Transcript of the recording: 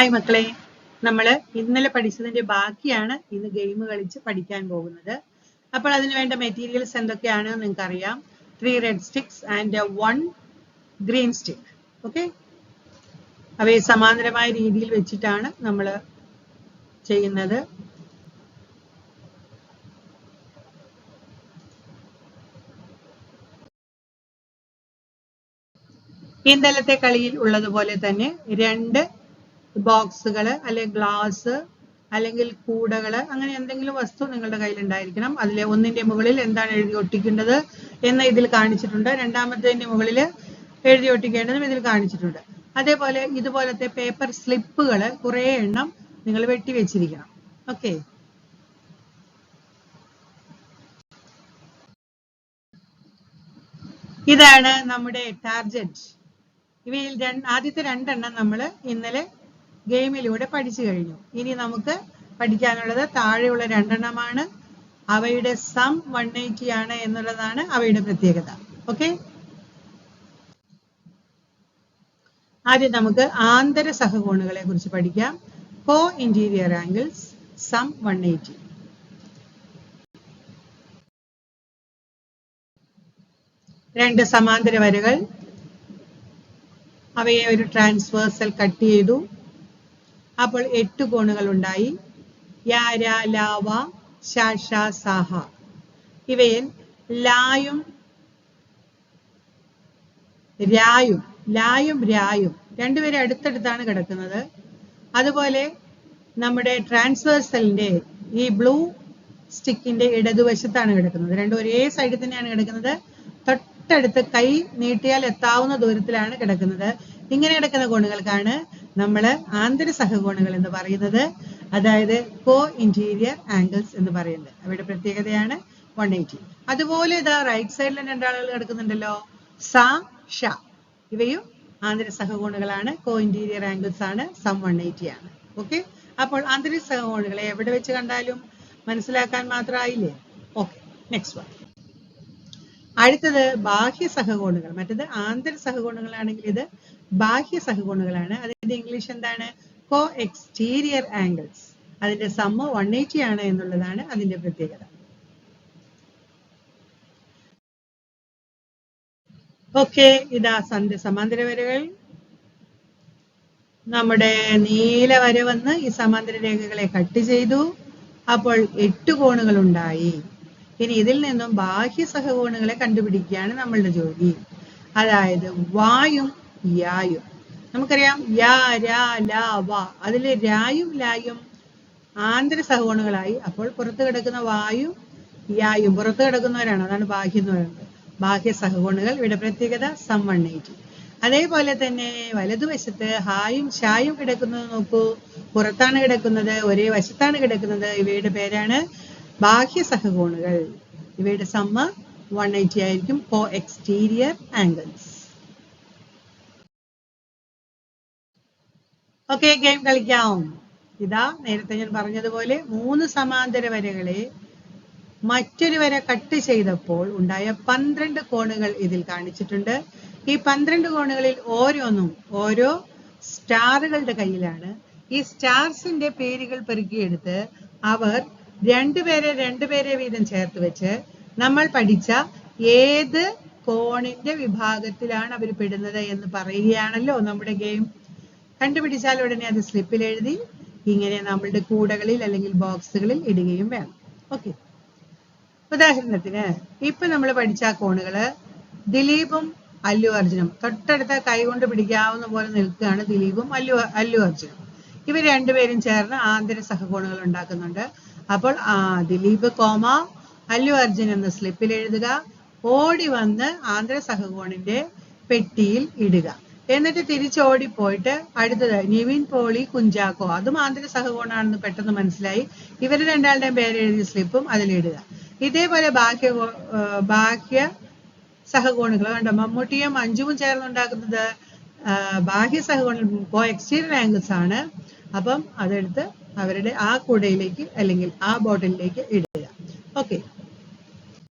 Hi മക്കളെ. നമ്മൾ ഇന്നലെ പഠിച്ചതിന്റെ ബാക്കിയാണ് ഇന്ന് ഗെയിം കളിച്ച് പഠിക്കാൻ പോകുന്നത്. അപ്പോൾ അതിന് വേണ്ട മെറ്റീരിയൽസ് എന്തൊക്കെയാണ് നിങ്ങൾക്ക് അറിയാം three red sticks and one green stick okay അവയെ സമാന്തരമായ രീതിയിൽ വെച്ചിട്ടാണ് നമ്മൾ ചെയ്യുന്നത്. ഇന്നലത്തെ കളിയിൽ ഉള്ളതുപോലെ തന്നെ രണ്ട് ബോക്സുകൾ അല്ലെങ്കിൽ ഗ്ലാസ് അല്ലെങ്കിൽ കൂടകൾ അങ്ങനെ എന്തെങ്കിലും വസ്തു നിങ്ങളുടെ കയ്യിൽ ഉണ്ടായിരിക്കണം അതിലെ ഒന്നിന്റെ മുകളിൽ എന്താണ് എഴുതി ഒട്ടിക്കേണ്ടത് എന്ന് ഇതിൽ കാണിച്ചിട്ടുണ്ട്. രണ്ടാമത്തതിന്റെ മുകളിൽ എഴുതി ഒട്ടിക്കേണ്ടതും ഇതിൽ കാണിച്ചിട്ടുണ്ട്. അതേപോലെ ഇതുപോലത്തെ പേപ്പർ സ്ലിപ്പുകൾ കുറേ എണ്ണം നിങ്ങൾ വെട്ടി വെച്ചിരിക്കണം. ഓക്കെ ഇതാണ് നമ്മുടെ ടാർജറ്റ് ഇവയിൽ ആദ്യത്തെ രണ്ടെണ്ണം നമ്മൾ ഇന്നലെ ഗെയിമിലൂടെ പഠിച്ചു കഴിഞ്ഞു. ഇനി നമുക്ക് പഠിക്കാനുള്ളത് താഴെയുള്ള രണ്ടെണ്ണമാണ്. അവയുടെ സം വൺ എയ്റ്റി ആണ് എന്നുള്ളതാണ് അവയുടെ പ്രത്യേകത. ഓക്കെ ആദ്യം നമുക്ക് ആന്തര സഹകോണുകളെ കുറിച്ച് പഠിക്കാം. Co interior angles sum one eighty രണ്ട് സമാന്തര വരകൾ. അവയെ ഒരു ട്രാൻസ്വേഴ്സൽ കട്ട് ചെയ്തു. അപ്പോൾ എട്ട് കോണുകൾ ഉണ്ടായി. ലാവ ശാഷ സാഹ ഇവയിൽ ലായും രായും ലായും രായും രണ്ടുപേരും അടുത്തടുത്താണ് കിടക്കുന്നത്. അതുപോലെ നമ്മുടെ ട്രാൻസ്വേഴ്സലിന്റെ ഈ ബ്ലൂ സ്റ്റിക്കിന്റെ ഇടതുവശത്താണ് കിടക്കുന്നത്. രണ്ടും ഒരേ സൈഡിൽ തന്നെയാണ് കിടക്കുന്നത്. തൊട്ടടുത്ത് കൈ നീട്ടിയാൽ എത്താവുന്ന ദൂരത്തിലാണ് കിടക്കുന്നത്. ഇങ്ങനെ കിടക്കുന്ന കോണുകൾക്കാണ് നമ്മൾ ആന്തര സഹകോണുകൾ എന്ന് പറയുന്നത് അതായത് കോ ഇന്റീരിയർ ആംഗിൾസ് എന്ന് പറയുന്നത്. അവയുടെ പ്രത്യേകതയാണ് വൺ എയ്റ്റി അതുപോലെ ഇതാ റൈറ്റ് സൈഡിൽ രണ്ടാളുകൾ കിടക്കുന്നുണ്ടല്ലോ. സ ഷ. ഇവയും ആന്തര സഹകോണുകളാണ് കോ ഇന്റീരിയർ ആംഗിൾസ് ആണ്. സം വൺ എയ്റ്റി ആണ്. ഓക്കെ അപ്പോൾ ആന്തരിക സഹകോണുകളെ എവിടെ വെച്ച് കണ്ടാലും മനസ്സിലാക്കാൻ മാത്രമായില്ലേ? ഓക്കെ നെക്സ്റ്റ് വൺ അടുത്തത് ബാഹ്യ സഹകോണുകൾ. മറ്റത് ആന്തര സഹകോണുകളാണെങ്കിൽ ഇത് ബാഹ്യ സഹകോണുകളാണ്. അതിന്റെ ഇംഗ്ലീഷ് എന്താണ്? കോ എക്സ്റ്റീരിയർ ആംഗിൾസ് അതിന്റെ സമ്മ വൺ എയ്റ്റി ആണ് എന്നുള്ളതാണ് അതിന്റെ പ്രത്യേകത. ഓക്കെ ഇതാ സന്ധ്യ സമാന്തര വരകൾ. നമ്മുടെ നീല വര വന്ന് ഈ സമാന്തര രേഖകളെ കട്ട് ചെയ്തു. അപ്പോൾ എട്ട് കോണുകൾ ഉണ്ടായി ഇനി ഇതിൽ നിന്നും ബാഹ്യ സഹകോണുകളെ കണ്ടുപിടിക്കുകയാണ് നമ്മളുടെ ജോലി. അതായത് വായും യായും. നമുക്കറിയാം യാ രാ ലാ വ. അതിലെ രായും ലായും ആന്തര സഹകോണുകളായി അപ്പോൾ പുറത്ത് കിടക്കുന്ന വായു യായും പുറത്ത് കിടക്കുന്നവരാണ്. അതാണ് ബാഹ്യം എന്ന് പറയുന്നത്. ബാഹ്യ സഹകോണുകൾ ഇവിടെ പ്രത്യേകത സം അതേപോലെ തന്നെ വലതുവശത്ത് ഹായും ഷായും കിടക്കുന്നത് നോക്കൂ. പുറത്താണ് കിടക്കുന്നത് ഒരേ വശത്താണ് കിടക്കുന്നത്. ഇവയുടെ പേരാണ് ബാഹ്യ സഹകോണുകൾ ഇവയുടെ സമ്മ വൺ എയ്റ്റി ആയിരിക്കും four exterior angles okay game കളിക്കാം. ഇതാ നേരത്തെ ഞാൻ പറഞ്ഞതുപോലെ മൂന്ന് സമാന്തര വരകളെ മറ്റൊരു വര കട്ട് ചെയ്തപ്പോൾ ഉണ്ടായ പന്ത്രണ്ട് കോണുകൾ ഇതിൽ കാണിച്ചിട്ടുണ്ട്. ഈ പന്ത്രണ്ട് കോണുകളിൽ ഓരോന്നും ഓരോ സ്റ്റാറുകളുടെ കയ്യിലാണ്. ഈ സ്റ്റാർസിന്റെ പേരുകൾ പെറുക്കിയെടുത്ത് അവർ രണ്ടുപേരെ രണ്ടുപേരെ വീതം ചേർത്ത് വെച്ച് നമ്മൾ പഠിച്ച ഏത് കോണിന്റെ വിഭാഗത്തിലാണ് അവർ പെടുന്നത് എന്ന് പറയുകയാണല്ലോ നമ്മുടെ ഗെയിം കണ്ടുപിടിച്ചാൽ ഉടനെ അത് സ്ലിപ്പിൽ എഴുതി ഇങ്ങനെ നമ്മളുടെ കൂടകളിൽ അല്ലെങ്കിൽ ബോക്സുകളിൽ ഇടുകയും വേണം. ഓക്കെ ഉദാഹരണത്തിന് ഇപ്പൊ നമ്മൾ പഠിച്ച കോണുകൾ ദിലീപും അല്ലു അർജുനും. തൊട്ടടുത്ത കൈകൊണ്ട് പിടിക്കാവുന്ന പോലെ നിൽക്കുകയാണ് ദിലീപും അല്ലു അല്ലു അർജുനും. ഇവർ രണ്ടുപേരും ചേർന്ന് ആന്തര സഹകോണുകൾ ഉണ്ടാക്കുന്നുണ്ട്. അപ്പോൾ ആ ദിലീപ് കോമ അല്ലു അർജുൻ എന്ന സ്ലിപ്പിൽ എഴുതുക. ഓടി വന്ന് ആന്ധ്ര സഹകോണിന്റെ പെട്ടിയിൽ ഇടുക. എന്നിട്ട് തിരിച്ചോടി പോയിട്ട് അടുത്തത് നിവിൻ പോളി കുഞ്ചാക്കോ. അതും ആന്ധ്ര സഹകോണാണെന്ന് പെട്ടെന്ന് മനസ്സിലായി. ഇവർ രണ്ടാളുടെയും പേരെഴുതിയ സ്ലിപ്പും അതിലിടുക ഇതേപോലെ ബാക്യ ബാഹ്യ സഹകോണുകൾ കണ്ടോ? മമ്മൂട്ടിയും അഞ്ചുവും ചേർന്നുണ്ടാക്കുന്നത് ബാഹ്യ സഹകോണ കോ എക്സ്റ്റീരിയർ ആംഗിൾസ് ആണ്. അപ്പം അതെടുത്ത് അവരുടെ ആ കുടയിലേക്ക് അല്ലെങ്കിൽ ആ ബോട്ടിലേക്ക് ഇടുക. ഓക്കെ